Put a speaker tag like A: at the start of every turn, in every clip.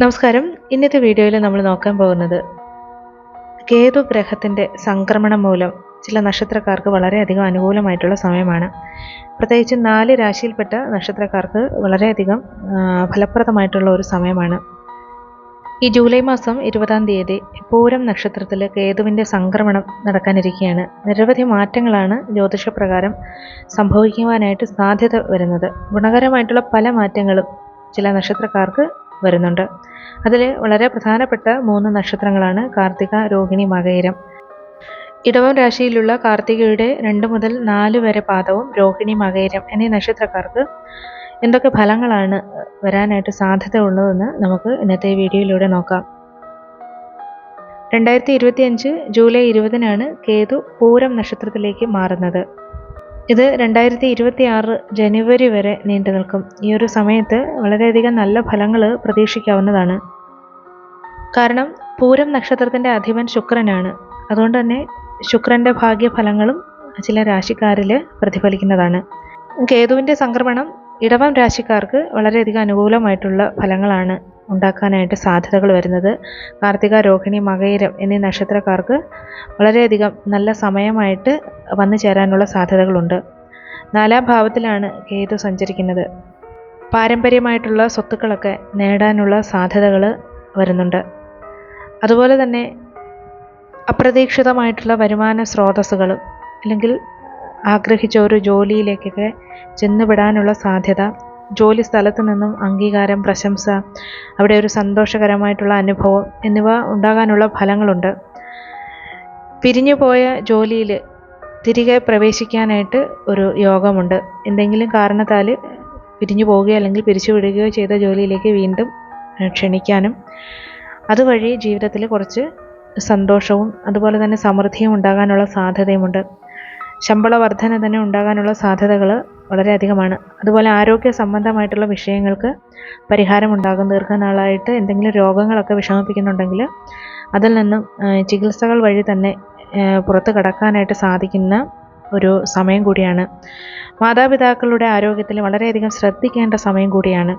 A: നമസ്കാരം. ഇന്നത്തെ വീഡിയോയിൽ നമ്മൾ നോക്കാൻ പോകുന്നത് കേതു ഗ്രഹത്തിന്റെ സംക്രമണം മൂലം ചില നക്ഷത്രക്കാർക്ക് വളരെയധികം അനുകൂലമായിട്ടുള്ള സമയമാണ്. പ്രത്യേകിച്ച് നാല് രാശിയിൽപ്പെട്ട നക്ഷത്രക്കാർക്ക് വളരെയധികം ഫലപ്രദമായിട്ടുള്ള ഒരു സമയമാണ്. ഈ ജൂലൈ മാസം ഇരുപതാം തീയതി പൂരം നക്ഷത്രത്തിൽ കേതുവിന്റെ സംക്രമണം നടക്കാനിരിക്കുകയാണ്. നിരവധി മാറ്റങ്ങളാണ് ജ്യോതിഷപ്രകാരം സംഭവിക്കുവാനായിട്ട് സാധ്യത വരുന്നത്. ഗുണകരമായിട്ടുള്ള പല മാറ്റങ്ങളും ചില നക്ഷത്രക്കാർക്ക് വരുന്നുണ്ട്. അതിൽ വളരെ പ്രധാനപ്പെട്ട മൂന്ന് നക്ഷത്രങ്ങളാണ് കാർത്തിക രോഹിണി മകയിരം ഇടവം രാശിയിലുള്ള കാർത്തികയുടെ രണ്ട് മുതൽ നാല് വരെ പാദവും രോഹിണി മകയിരം എന്നീ നക്ഷത്രക്കാർക്ക് എന്തൊക്കെ ഫലങ്ങളാണ് വരാനായിട്ട് സാധ്യത ഉള്ളതെന്ന് നമുക്ക് ഇന്നത്തെ വീഡിയോയിലൂടെ നോക്കാം. രണ്ടായിരത്തി ഇരുപത്തി അഞ്ച് ജൂലൈ ഇരുപതിനാണ് കേതു പൂരം നക്ഷത്രത്തിലേക്ക് മാറുന്നത്. ഇത് രണ്ടായിരത്തി ഇരുപത്തി ആറ് ജനുവരി വരെ നീണ്ടു നിൽക്കും. ഈ ഒരു സമയത്ത് വളരെയധികം നല്ല ഫലങ്ങൾ പ്രതീക്ഷിക്കാവുന്നതാണ്. കാരണം പൂരം നക്ഷത്രത്തിന്റെ അധിപൻ ശുക്രനാണ്. അതുകൊണ്ട് തന്നെ ശുക്രന്റെ ഭാഗ്യഫലങ്ങളും ചില രാശിക്കാരിൽ പ്രതിഫലിക്കുന്നതാണ്. കേതുവിന്റെ സംക്രമണം ഇടവം രാശിക്കാർക്ക് വളരെയധികം അനുകൂലമായിട്ടുള്ള ഫലങ്ങളാണ്. ഉണ്ടാക്കാനായിട്ട് സാധ്യതകൾ വരുന്നത്. കാർത്തിക രോഹിണി മകയിരം എന്നീ നക്ഷത്രക്കാർക്ക് വളരെയധികം നല്ല സമയമായിട്ട് വന്നു ചേരാനുള്ള സാധ്യതകളുണ്ട്. നാലാം ഭാവത്തിലാണ് കേതു സഞ്ചരിക്കുന്നത്. പാരമ്പര്യമായിട്ടുള്ള സ്വത്തുക്കളൊക്കെ നേടാനുള്ള സാധ്യതകൾ വരുന്നുണ്ട്. അതുപോലെ തന്നെ അപ്രതീക്ഷിതമായിട്ടുള്ള വരുമാന സ്രോതസ്സുകൾ അല്ലെങ്കിൽ ആഗ്രഹിച്ച ഒരു ജോലിയിലേക്കൊക്കെ ചെന്നുപെടാനുള്ള സാധ്യത ജോലി സ്ഥലത്ത് നിന്നും അംഗീകാരം പ്രശംസ അവിടെ ഒരു സന്തോഷകരമായിട്ടുള്ള അനുഭവം എന്നിവ ഉണ്ടാകാനുള്ള ഫലങ്ങളുണ്ട്. പിരിഞ്ഞുപോയ ജോലിയിൽ തിരികെ പ്രവേശിക്കാനായിട്ട് ഒരു യോഗമുണ്ട്. എന്തെങ്കിലും കാരണത്താൽ പിരിഞ്ഞു പോവുകയോ അല്ലെങ്കിൽ പിരിച്ചുവിടുകയോ ചെയ്ത ജോലിയിലേക്ക് വീണ്ടും ക്ഷണിക്കാനും അതുവഴി ജീവിതത്തിൽ കുറച്ച് സന്തോഷവും അതുപോലെ തന്നെ സമൃദ്ധിയും ഉണ്ടാകാനുള്ള സാധ്യതയുമുണ്ട്. ശമ്പള വർധന തന്നെ ഉണ്ടാകാനുള്ള സാധ്യതകൾ വളരെയധികമാണ്. അതുപോലെ ആരോഗ്യ സംബന്ധമായിട്ടുള്ള വിഷയങ്ങൾക്ക് പരിഹാരമുണ്ടാകും ദീർഘനാളായിട്ട് എന്തെങ്കിലും രോഗങ്ങളൊക്കെ വിഷമിപ്പിക്കുന്നുണ്ടെങ്കിൽ അതിൽ നിന്നും ചികിത്സകൾ വഴി തന്നെ പുറത്ത് കടക്കാനായിട്ട് സാധിക്കുന്ന ഒരു സമയം കൂടിയാണ്. മാതാപിതാക്കളുടെ ആരോഗ്യത്തിൽ വളരെയധികം ശ്രദ്ധിക്കേണ്ട സമയം കൂടിയാണ്.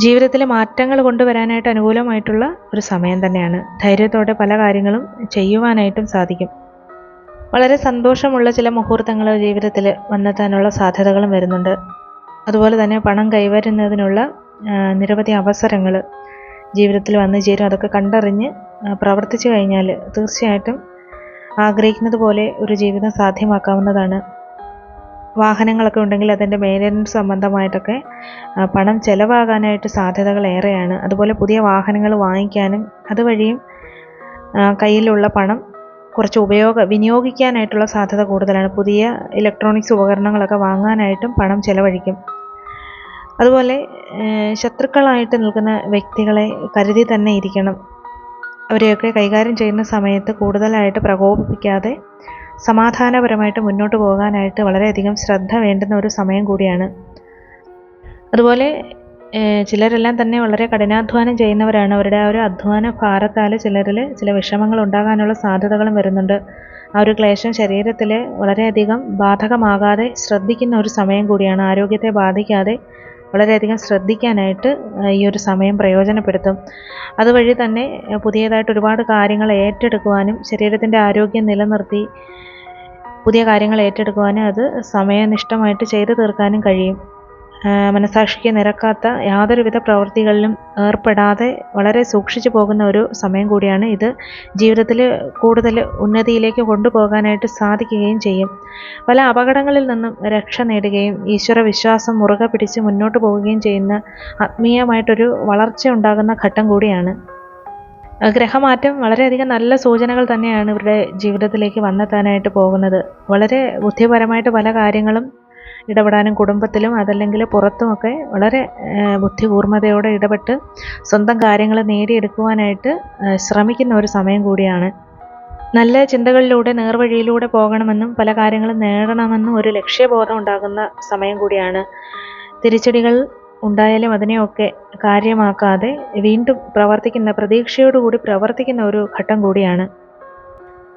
A: ജീവിതത്തിൽ മാറ്റങ്ങൾ കൊണ്ടുവരാനായിട്ട് അനുകൂലമായിട്ടുള്ള ഒരു സമയം തന്നെയാണ്. ധൈര്യത്തോടെ പല കാര്യങ്ങളും ചെയ്യുവാനായിട്ടും സാധിക്കും. വളരെ സന്തോഷമുള്ള ചില മുഹൂർത്തങ്ങൾ ജീവിതത്തിൽ വന്നെത്താനുള്ള സാധ്യതകളും വരുന്നുണ്ട്. അതുപോലെ തന്നെ പണം കൈവരുന്നതിനുള്ള നിരവധി അവസരങ്ങൾ ജീവിതത്തിൽ വന്നു ചേരും. അതൊക്കെ കണ്ടറിഞ്ഞ് പ്രവർത്തിച്ചു കഴിഞ്ഞാൽ തീർച്ചയായിട്ടും ആഗ്രഹിക്കുന്നത് പോലെ ഒരു ജീവിതം സാധ്യമാക്കാവുന്നതാണ്. വാഹനങ്ങളൊക്കെ ഉണ്ടെങ്കിൽ അതിന്റെ മെയിന്റനൻസ് സംബന്ധമായിട്ടൊക്കെ പണം ചിലവാകാനായിട്ട് സാധ്യതകൾ ഏറെയാണ്. അതുപോലെ പുതിയ വാഹനങ്ങൾ വാങ്ങിക്കാനും അതുവഴിയും കയ്യിലുള്ള പണം കുറച്ച് ഉപയോഗ വിനിയോഗിക്കാനായിട്ടുള്ള സാധ്യത കൂടുതലാണ്. പുതിയ ഇലക്ട്രോണിക്സ് ഉപകരണങ്ങളൊക്കെ വാങ്ങാനായിട്ടും പണം ചിലവഴിക്കും. അതുപോലെ ശത്രുക്കളായിട്ട് നിൽക്കുന്ന വ്യക്തികളെ കരുതി തന്നെ ഇരിക്കണം. അവരെയൊക്കെ കൈകാര്യം ചെയ്യുന്ന സമയത്ത് കൂടുതലായിട്ട് പ്രകോപിപ്പിക്കാതെ സമാധാനപരമായിട്ട് മുന്നോട്ട് പോകാനായിട്ട് വളരെയധികം ശ്രദ്ധ വേണ്ടുന്ന ഒരു സമയം കൂടിയാണ്. അതുപോലെ ചിലരെല്ലാം തന്നെ വളരെ കഠിനാധ്വാനം ചെയ്യുന്നവരാണ്. അവരുടെ ആ ഒരു അധ്വാന ഭാരത്താൽ ചിലരിൽ ചില വിഷമങ്ങൾ ഉണ്ടാകാനുള്ള സാധ്യതകളും വരുന്നുണ്ട്. ആ ഒരു ക്ലേശം ശരീരത്തിൽ വളരെയധികം ബാധകമാകാതെ ശ്രദ്ധിക്കുന്ന ഒരു സമയം കൂടിയാണ്. ആരോഗ്യത്തെ ബാധിക്കാതെ വളരെയധികം ശ്രദ്ധിക്കാനായിട്ട് ഈ ഒരു സമയം പ്രയോജനപ്പെടുത്തും. അതുവഴി തന്നെ പുതിയതായിട്ട് ഒരുപാട് കാര്യങ്ങൾ ഏറ്റെടുക്കുവാനും ശരീരത്തിന്റെ ആരോഗ്യം നിലനിർത്തി പുതിയ കാര്യങ്ങൾ ഏറ്റെടുക്കുവാനും അത് സമയനിഷ്ഠമായിട്ട് ചെയ്തു തീർക്കാനും കഴിയും. മനസാക്ഷിക്ക് നിരക്കാത്ത യാതൊരുവിധ പ്രവൃത്തികളിലും ഏർപ്പെടാതെ വളരെ സൂക്ഷിച്ചു പോകുന്ന ഒരു സമയം കൂടിയാണ് ഇത്. ജീവിതത്തിൽ കൂടുതൽ ഉന്നതിയിലേക്ക് കൊണ്ടുപോകാനായിട്ട് സാധിക്കുകയും ചെയ്യും. പല അപകടങ്ങളിൽ നിന്നും രക്ഷ നേടുകയും ഈശ്വര വിശ്വാസം മുറുകെ പിടിച്ച് മുന്നോട്ട് പോവുകയും ചെയ്യുന്ന ആത്മീയമായിട്ടൊരു വളർച്ച ഉണ്ടാകുന്ന ഘട്ടം കൂടിയാണ്. ഗ്രഹമാറ്റം വളരെയധികം നല്ല സൂചനകൾ തന്നെയാണ് ഇവരുടെ ജീവിതത്തിലേക്ക് വന്നെത്താനായിട്ട് പോകുന്നത്. വളരെ ബുദ്ധിപരമായിട്ട് പല കാര്യങ്ങളും ഇടപെടാനും കുടുംബത്തിലും അതല്ലെങ്കിൽ പുറത്തുമൊക്കെ വളരെ ബുദ്ധികൂർമ്മതയോടെ ഇടപെട്ട് സ്വന്തം കാര്യങ്ങൾ നേടിയെടുക്കുവാനായിട്ട് ശ്രമിക്കുന്ന ഒരു സമയം കൂടിയാണ്. നല്ല ചിന്തകളിലൂടെ നേർവഴിയിലൂടെ പോകണമെന്നും പല കാര്യങ്ങളും നേടണമെന്നും ഒരു ലക്ഷ്യബോധം ഉണ്ടാകുന്ന സമയം കൂടിയാണ്. തിരിച്ചടികൾ ഉണ്ടായാലും അതിനെയൊക്കെ കാര്യമാക്കാതെ വീണ്ടും പ്രവർത്തിക്കുന്ന പ്രതീക്ഷയോടുകൂടി പ്രവർത്തിക്കുന്ന ഒരു ഘട്ടം കൂടിയാണ്.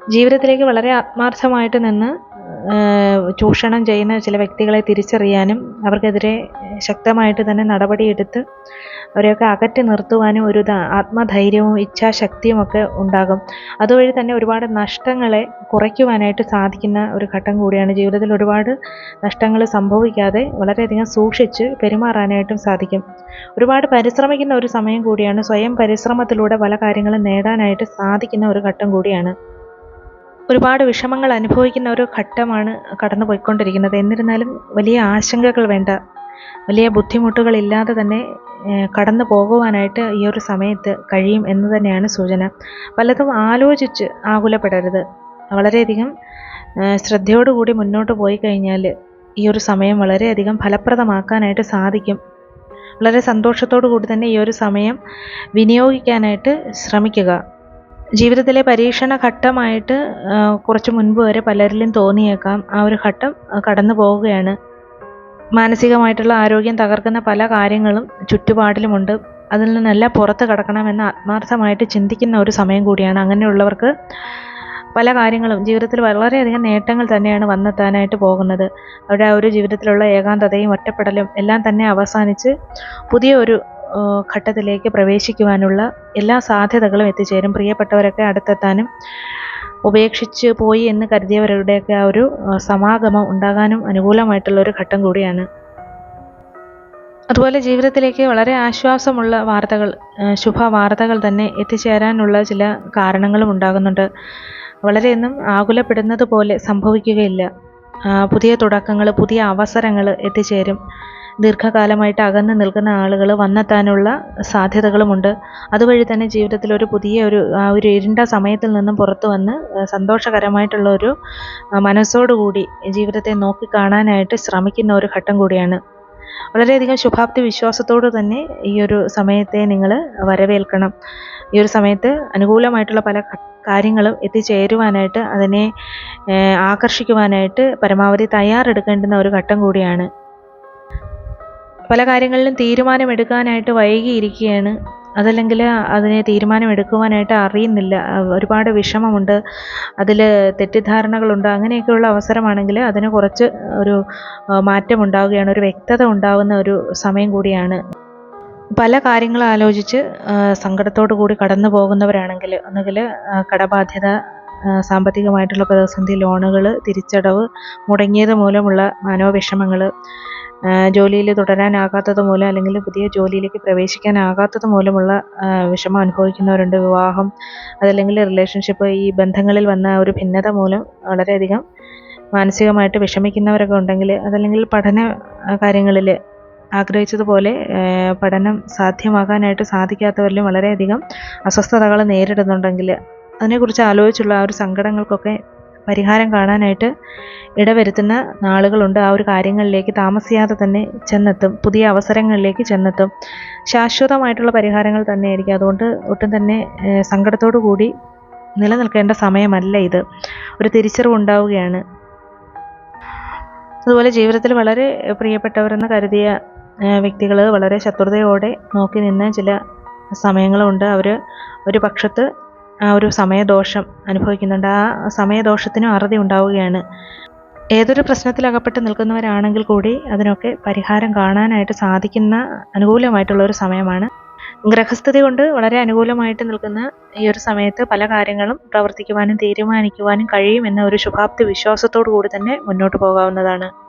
A: ജീവിതത്തിലേക്ക് വളരെ ആത്മാർത്ഥമായിട്ട് നിന്ന് ചൂഷണം ചെയ്യുന്ന ചില വ്യക്തികളെ തിരിച്ചറിയാനും അവർക്കെതിരെ ശക്തമായിട്ട് തന്നെ നടപടിയെടുത്ത് അവരെയൊക്കെ അകറ്റി നിർത്തുവാനും ഒരു ആത്മധൈര്യവും ഇച്ഛാശക്തിയും ഒക്കെ ഉണ്ടാകും. അതുവഴി തന്നെ ഒരുപാട് നഷ്ടങ്ങളെ കുറയ്ക്കുവാനായിട്ട് സാധിക്കുന്ന ഒരു ഘട്ടം കൂടിയാണ് ജീവിതത്തിൽ ഒരുപാട് നഷ്ടങ്ങൾ സംഭവിക്കാതെ വളരെയധികം സൂക്ഷിച്ച് പെരുമാറാനായിട്ടും സാധിക്കും. ഒരുപാട് പരിശ്രമിക്കുന്ന ഒരു സമയം കൂടിയാണ് സ്വയം പരിശ്രമത്തിലൂടെ പല കാര്യങ്ങളും നേടാനായിട്ട് സാധിക്കുന്ന ഒരു ഘട്ടം കൂടിയാണ്. ഒരുപാട് വിഷമങ്ങൾ അനുഭവിക്കുന്ന ഒരു ഘട്ടമാണ് കടന്നു പോയിക്കൊണ്ടിരിക്കുന്നത്. എന്നിരുന്നാലും വലിയ ആശങ്കകൾ വേണ്ട വലിയ ബുദ്ധിമുട്ടുകളില്ലാതെ തന്നെ കടന്നു പോകുവാനായിട്ട് ഈ ഒരു സമയത്ത് കഴിയും എന്ന് തന്നെയാണ് സൂചന. പലതും ആലോചിച്ച് ആകുലപ്പെടരുത്. വളരെയധികം ശ്രദ്ധയോടുകൂടി മുന്നോട്ട് പോയി കഴിഞ്ഞാൽ ഈ ഒരു സമയം വളരെയധികം ഫലപ്രദമാക്കാനായിട്ട് സാധിക്കും. വളരെ സന്തോഷത്തോടു കൂടി തന്നെ ഈ ഒരു സമയം വിനിയോഗിക്കാനായിട്ട് ശ്രമിക്കുക. ജീവിതത്തിലെ പരീക്ഷണ ഘട്ടമായിട്ട് കുറച്ച് മുൻപ് വരെ പലരിലും തോന്നിയേക്കാം. ആ ഒരു ഘട്ടം കടന്നു പോവുകയാണ്. മാനസികമായിട്ടുള്ള ആരോഗ്യം തകർക്കുന്ന പല കാര്യങ്ങളും ചുറ്റുപാടിലുമുണ്ട്. അതിൽ നിന്നെല്ലാം പുറത്ത് കടക്കണമെന്ന് ആത്മാർത്ഥമായിട്ട് ചിന്തിക്കുന്ന ഒരു സമയം കൂടിയാണ്. അങ്ങനെയുള്ളവർക്ക് പല കാര്യങ്ങളും ജീവിതത്തിൽ വളരെയധികം നേട്ടങ്ങൾ തന്നെയാണ് വന്നെത്താനായിട്ട് പോകുന്നത്. അവരുടെ ആ ഒരു ജീവിതത്തിലുള്ള ഏകാന്തതയും ഒറ്റപ്പെടലും എല്ലാം തന്നെ അവസാനിച്ച് പുതിയ ഒരു ഘട്ടത്തിലേക്ക് പ്രവേശിക്കുവാനുള്ള എല്ലാ സാധ്യതകളും എത്തിച്ചേരും. പ്രിയപ്പെട്ടവരൊക്കെ അടുത്തെത്താനും ഉപേക്ഷിച്ച് പോയി എന്ന് കരുതിയവരുടെയൊക്കെ ആ ഒരു സമാഗമം ഉണ്ടാകാനും അനുകൂലമായിട്ടുള്ള ഒരു ഘട്ടം കൂടിയാണ്. അതുപോലെ ജീവിതത്തിലേക്ക് വളരെ ആശ്വാസമുള്ള വാർത്തകൾ ശുഭ വാർത്തകൾ തന്നെ എത്തിച്ചേരാനുള്ള ചില കാരണങ്ങളും ഉണ്ടാകുന്നുണ്ട്. വളരെയൊന്നും ആകുലപ്പെടുന്നത് പോലെ സംഭവിക്കുകയില്ല. പുതിയ തുടക്കങ്ങൾ പുതിയ അവസരങ്ങൾ എത്തിച്ചേരും. ദീർഘകാലമായിട്ട് അകന്ന് നിൽക്കുന്ന ആളുകൾ വന്നെത്താനുള്ള സാധ്യതകളുമുണ്ട്. അതുവഴി തന്നെ ജീവിതത്തിൽ ഒരു പുതിയ ഒരു ആ ഒരു ഇരുണ്ട സമയത്തിൽ നിന്നും പുറത്തു വന്ന് സന്തോഷകരമായിട്ടുള്ള ഒരു മനസ്സോടുകൂടി ജീവിതത്തെ നോക്കി കാണാനായിട്ട് ശ്രമിക്കുന്ന ഒരു ഘട്ടം കൂടിയാണ്. വളരെയധികം ശുഭാപ്തി വിശ്വാസത്തോടു തന്നെ ഈ ഒരു സമയത്തെ നിങ്ങൾ വരവേൽക്കണം. ഈ ഒരു സമയത്ത് അനുകൂലമായിട്ടുള്ള പല കാര്യങ്ങളും എത്തിച്ചേരുവാനായിട്ട് അതിനെ ആകർഷിക്കുവാനായിട്ട് പരമാവധി തയ്യാറെടുക്കേണ്ടുന്ന ഒരു ഘട്ടം കൂടിയാണ്. പല കാര്യങ്ങളിലും തീരുമാനമെടുക്കാനായിട്ട് വൈകിയിരിക്കുകയാണ്. അതല്ലെങ്കിൽ അതിനെ തീരുമാനമെടുക്കുവാനായിട്ട് അറിയുന്നില്ല. ഒരുപാട് വിഷമമുണ്ട്. അതിൽ തെറ്റിദ്ധാരണകളുണ്ട്. അങ്ങനെയൊക്കെയുള്ള അവസരമാണെങ്കിൽ അതിന് കുറച്ച് ഒരു മാറ്റമുണ്ടാവുകയാണ്. ഒരു വ്യക്തത ഉണ്ടാകുന്ന ഒരു സമയം കൂടിയാണ്. പല കാര്യങ്ങൾ ആലോചിച്ച് സങ്കടത്തോടു കൂടി കടന്നു പോകുന്നവരാണെങ്കിൽ ഒന്നുകിൽ കടബാധ്യത സാമ്പത്തികമായിട്ടുള്ള പ്രതിസന്ധി ലോണുകൾ തിരിച്ചടവ് മുടങ്ങിയത് മൂലമുള്ള മനോവിഷമങ്ങൾ ജോലിയിൽ തുടരാനാകാത്തത് മൂലം അല്ലെങ്കിൽ പുതിയ ജോലിയിലേക്ക് പ്രവേശിക്കാനാകാത്തത് മൂലമുള്ള വിഷമം അനുഭവിക്കുന്നവരുണ്ട്. വിവാഹം അതല്ലെങ്കിൽ റിലേഷൻഷിപ്പ് ഈ ബന്ധങ്ങളിൽ വന്ന ഒരു ഭിന്നത മൂലം വളരെയധികം മാനസികമായിട്ട് വിഷമിക്കുന്നവരൊക്കെ ഉണ്ടെങ്കിൽ അതല്ലെങ്കിൽ പഠന കാര്യങ്ങളിൽ ആഗ്രഹിച്ചതുപോലെ പഠനം സാധ്യമാകാനായിട്ട് സാധിക്കാത്തവരിലും വളരെയധികം അസ്വസ്ഥതകൾ നേരിടുന്നുണ്ടെങ്കിൽ അതിനെക്കുറിച്ച് ആലോചിച്ചുള്ള ആ ഒരു സങ്കടങ്ങൾക്കൊക്കെ പരിഹാരം കാണാനായിട്ട് ഇടവരുത്തുന്ന നാളുകളുണ്ട്. ആ ഒരു കാര്യങ്ങളിലേക്ക് താമസിയാതെ തന്നെ ചെന്നെത്തും. പുതിയ അവസരങ്ങളിലേക്ക് ചെന്നെത്തും. ശാശ്വതമായിട്ടുള്ള പരിഹാരങ്ങൾ തന്നെയായിരിക്കും. അതുകൊണ്ട് ഒട്ടും തന്നെ സങ്കടത്തോടു കൂടി നിലനിൽക്കേണ്ട സമയമല്ല ഇത്. ഒരു തിരിച്ചറിവ് ഉണ്ടാവുകയാണ്. അതുപോലെ ജീവിതത്തിൽ വളരെ പ്രിയപ്പെട്ടവരെന്ന് കരുതിയ വ്യക്തികൾ വളരെ ശത്രുതയോടെ നോക്കി നിന്ന ചില സമയങ്ങളുണ്ട്. അവർ ഒരു പക്ഷത്ത് ആ ഒരു സമയദോഷം അനുഭവിക്കുന്നുണ്ട്. ആ സമയദോഷത്തിനും അറുതി ഉണ്ടാവുകയാണ്. ഏതൊരു പ്രശ്നത്തിൽ അകപ്പെട്ട് നിൽക്കുന്നവരാണെങ്കിൽ കൂടി അതിനൊക്കെ പരിഹാരം കാണാനായിട്ട് സാധിക്കുന്ന അനുകൂലമായിട്ടുള്ള ഒരു സമയമാണ്. ഗ്രഹസ്ഥിതി കൊണ്ട് വളരെ അനുകൂലമായിട്ട് നിൽക്കുന്ന ഈ ഒരു സമയത്ത് പല കാര്യങ്ങളും പ്രവർത്തിക്കുവാനും തീരുമാനിക്കുവാനും കഴിയും എന്ന ഒരു ശുഭാപ്തി വിശ്വാസത്തോടു കൂടി തന്നെ മുന്നോട്ട് പോകാവുന്നതാണ്.